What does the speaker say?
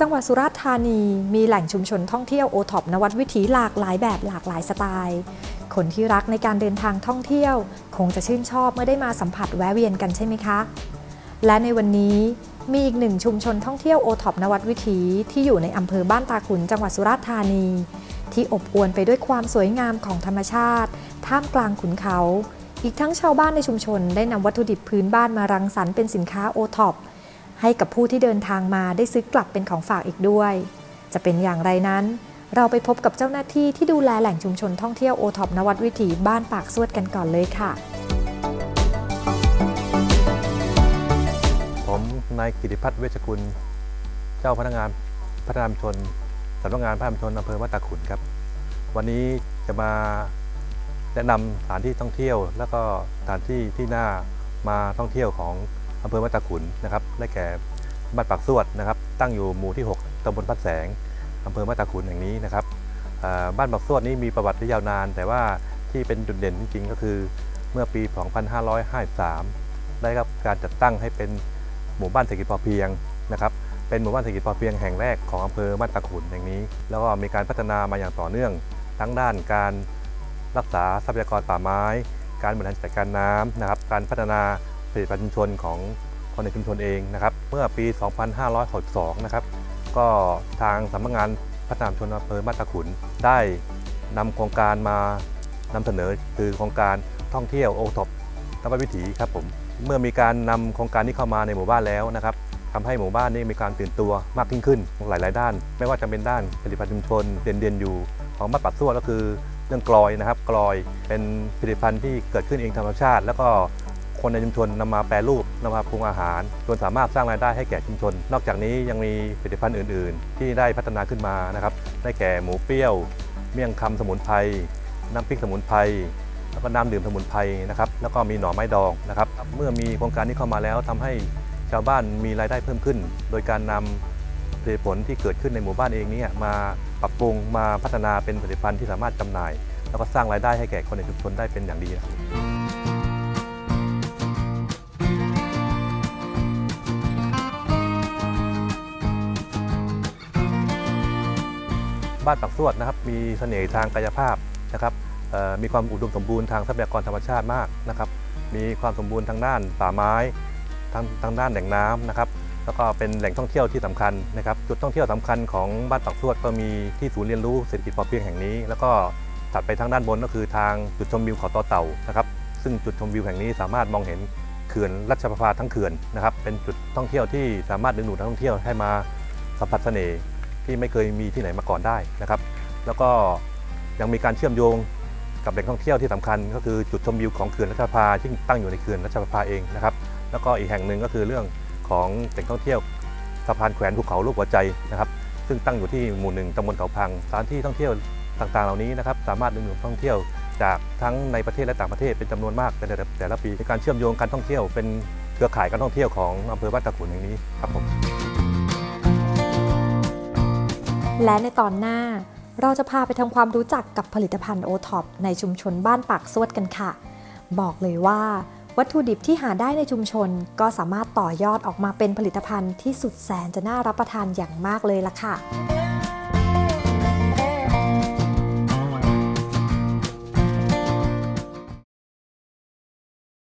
จังหวัดสุราษฎร์ธานีมีแหล่งชุมชนท่องเที่ยวโอท็อปนวัดวิถีหลากหลายแบบหลากหลายสไตล์ คนที่รักในการเดินทางท่องเที่ยว คงจะชื่นชอบเมื่อได้มาสัมผัสแวะเวียนกันใช่ไหมคะ และในวันนี้มีอีกหนึ่งชุมชนท่องเที่ยวโอท็อปนวัดวิถีที่อยู่ในอำเภอบ้านตาขุนจังหวัดสุราษฎร์ธานี ที่อบอวลไปด้วยความสวยงามของธรรมชาติ ท่ามกลางขุนเขา อีกทั้งชาวบ้านในชุมชนได้นำวัตถุดิบพื้นบ้านมารังสรรค์เป็นสินค้าโอท็อป ให้กับผู้ที่เดินทางมาได้ซื้อกลับเป็นของฝากอีกด้วย จะเป็นอย่างไรนั้น เราไปพบกับเจ้าหน้าที่ที่ดูแลแหล่งชุมชนท่องเที่ยวโอท็อปนวัดวิถีบ้านปากสวดกันก่อนเลยค่ะ ผมนายกิติพัฒน์เวชกุล เจ้าพนักงานพัฒนาชุมชนสำนักงานพัฒนาชุมชนอำเภอวัดตาขุนครับ วันนี้จะมาแนะนำสถานที่ท่องเที่ยว แล้วก็สถานที่ที่น่ามาท่องเที่ยวของ อำเภอวัตาขุนนะครับได้แก่บ้านปากสวดนะครับ ตั้งอยู่หมู่ที่ 6ตำบลพัดแสงอำเภอวัตาขุนแห่งนี้นะครับบ้านปากสวดนี้มีประวัติที่ยาวนาน แต่ว่าที่เป็นจุดเด่นจริงๆก็คือเมื่อปี 2553 ได้รับการจัดตั้งให้เป็นหมู่บ้านเศรษฐกิจพอเพียงนะครับเป็นหมู่บ้านเศรษฐกิจพอเพียงแห่งแรกของอำเภอบ้านตะขุนแห่งนี้ แล้วก็มีการพัฒนามาอย่างต่อเนื่อง ทั้งด้านการรักษาทรัพยากรป่าไม้ การบริหารจัดการน้ำนะครับ การพัฒนา ผลิตภัณฑ์ชุมชนของคนในชุมชนเองนะครับ เมื่อปี 2562 นะครับ ก็ทางสำนักงานพัฒนาชนอำเภอบ้าตะขุน ได้นำโครงการมานำเสนอคือโครงการท่องเที่ยวโอท็อปนวัดวิถีครับผม เมื่อมีการนำโครงการนี้เข้ามาในหมู่บ้านแล้วนะครับทำให้หมู่บ้านนี้มีการตื่นตัวมากยิ่งขึ้นหลาย ๆ ด้าน ไม่ว่าจะเป็นด้านผลิตภัณฑ์ชุมชนเด่นๆอยู่ของบ้าปักซั่วก็คือเรื่องกลอยนะครับกลอยเป็นผลิตภัณฑ์ที่เกิดขึ้นเองธรรมชาติ แล้วก็ คนในชุมชนนำมาแปรรูปนำมาปรุงอาหารจนสามารถสร้างรายได้ให้แก่ชุมชน นอกจากนี้ยังมีผลิตภัณฑ์อื่น ๆ ที่ได้พัฒนาขึ้นมานะครับ ได้แก่หมูเปรี้ยว เมี่ยงคำสมุนไพรน้ำพริกสมุนไพรแล้วก็น้ำดื่มสมุนไพรนะครับ แล้วก็มีหน่อไม้ดองนะครับ เมื่อมีโครงการนี้เข้ามาแล้วทำให้ชาวบ้านมีรายได้เพิ่มขึ้น โดยการนำผลิตผลที่เกิดขึ้นในหมู่บ้านเองนี่ยมาปรับปรุงมาพัฒนาเป็นผลิตภัณฑ์ที่สามารถจำหน่าย แล้วก็สร้างรายได้ให้แก่คนในชุมชนได้เป็นอย่างดีครับ บ้านปักสวดนะครับมีเสน่ห์ทางกายภาพนะครับมีความอุดมสมบูรณ์ทางทรัพยากรธรรมชาติมากนะครับ มีความสมบูรณ์ทางด้านป่าไม้ทางทางด้านแหล่งน้ำนะครับ แล้วก็เป็นแหล่งท่องเที่ยวที่สำคัญนะครับ จุดท่องเที่ยวสำคัญของบ้านปักสวดก็มีที่ศูนย์เรียนรู้เศรษฐกิจพอเพียงแห่งนี้ แล้วก็ถัดไปทางด้านบนก็คือทางจุดชมวิวเขาต่อเต่านะครับ ซึ่งจุดชมวิวแห่งนี้สามารถมองเห็นเขื่อนรัชประภาทั้งเขื่อนนะครับ เป็นจุดท่องเที่ยวที่สามารถดึงดูดนักท่องเที่ยวให้มาสัมผัสเสน่ห์ ที่ไม่เคยมีที่ไหนมาก่อนได้นะครับ แล้วก็ยังมีการเชื่อมโยงกับแหล่งท่องเที่ยวที่สำคัญ ก็คือจุดชมวิวของเขื่อนรัชประภาที่ตั้งอยู่ในเขื่อนรัชประภาเองนะครับ แล้วก็อีกแห่งหนึ่งก็คือเรื่องของแหล่งท่องเที่ยวสะพานแขวนภูเขาลูกหัวใจนะครับ ซึ่งตั้งอยู่ที่หมู่หนึ่งตำบลเขาพังสถานที่ท่องเที่ยวต่างๆ เหล่านี้นะครับสามารถดึงดูดท่องเที่ยวจากทั้งในประเทศและต่างประเทศเป็นจำนวนมากในแต่ละแต่ละปีในการเชื่อมโยงการท่องเที่ยวเป็นเครือข่ายการท่องเที่ยวของอำเภอบ้านตะขุนแห่งนี้ครับผม และในตอนหน้าเราจะพาไปทำความรู้จักกับผลิตภัณฑ์โอท็อปในชุมชนบ้านปากสวดกันค่ะ บอกเลยว่า วัตถุดิบที่หาได้ในชุมชนก็สามารถต่อยอดออกมาเป็นผลิตภัณฑ์ที่สุดแสนจะน่ารับประทานอย่างมากเลยล่ะค่ะ